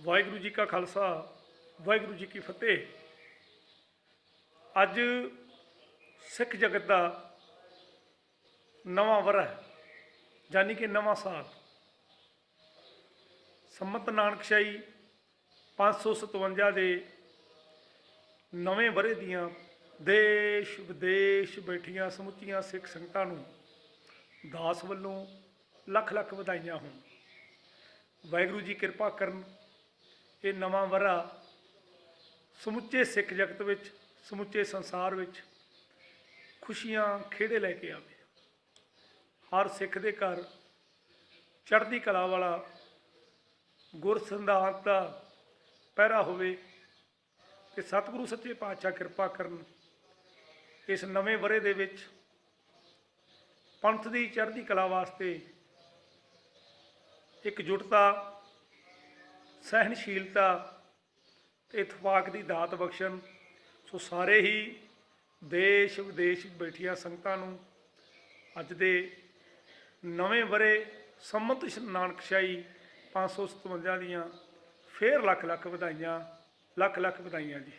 ਵਾਹਿਗੁਰੂ ਜੀ ਕਾ ਖਾਲਸਾ, ਵਾਹਿਗੁਰੂ ਜੀ ਕੀ ਫਤਿਹ। ਅੱਜ ਸਿੱਖ ਜਗਤ ਦਾ ਨਵਾਂ ਵਰ੍ਹਾ ਯਾਨੀ ਕਿ ਨਵਾਂ ਸਾਲ। ਸੰਮਤ ਨਾਨਕਸ਼ਾਹੀ 557 ਦੇ ਨਵੇਂ ਵਰ੍ਹੇ ਦੀਆਂ ਦੇਸ਼ ਵਿਦੇਸ਼ ਬੈਠੀਆਂ ਸਮੁੱਚੀਆਂ ਸਿੱਖ ਸੰਗਤਾਂ ਨੂੰ ਦਾਸ ਵੱਲੋਂ ਲੱਖ ਲੱਖ ਵਧਾਈਆਂ ਹੋਣ। ਵਾਹਿਗੁਰੂ ਜੀ ਕਿਰਪਾ ਕਰਨ ਇਹ ਨਵਾਂ ਵਰ੍ਹਾ ਸਮੁੱਚੇ ਸਿੱਖ ਜਗਤ ਵਿੱਚ, ਸਮੁੱਚੇ ਸੰਸਾਰ ਵਿੱਚ ਖੁਸ਼ੀਆਂ ਖੇੜੇ ਲੈ ਕੇ ਆਵੇ। ਹਰ ਸਿੱਖ ਦੇ ਘਰ ਚੜ੍ਹਦੀ ਕਲਾ ਵਾਲਾ ਗੁਰ ਸੰਧਾਨ ਦਾ ਪਹਿਰਾ ਹੋਵੇ ਤੇ ਸਤਿਗੁਰੂ ਸੱਚੇ ਪਾਤਸ਼ਾਹ ਕਿਰਪਾ ਕਰਨ ਇਸ ਨਵੇਂ ਵਰੇ ਦੇ ਵਿੱਚ ਪੰਥ ਦੀ ਚੜ੍ਹਦੀ ਕਲਾ ਵਾਸਤੇ ਇੱਕ ਇਕਜੁੱਟਤਾ ਸਹਿਣਸ਼ੀਲਤਾ ਤੇ ਇਤਫਾਕ ਦੀ ਦਾਤ ਬਖਸ਼ਣ, ਸੋ ਸਾਰੇ ਹੀ ਦੇਸ਼ ਵਿਦੇਸ਼ ਬੈਠੀਆਂ ਸੰਗਤਾਂ ਨੂੰ ਅੱਜ ਦੇ ਨਵੇਂ ਵਰੇ ਸੰਮਤ ਸ਼- ਨਾਨਕਸ਼ਾਹੀ 557 ਦੀਆਂ ਫੇਰ ਲੱਖ ਲੱਖ ਵਧਾਈਆਂ ਲੱਖ ਲੱਖ ਵਧਾਈਆਂ ਜੀ।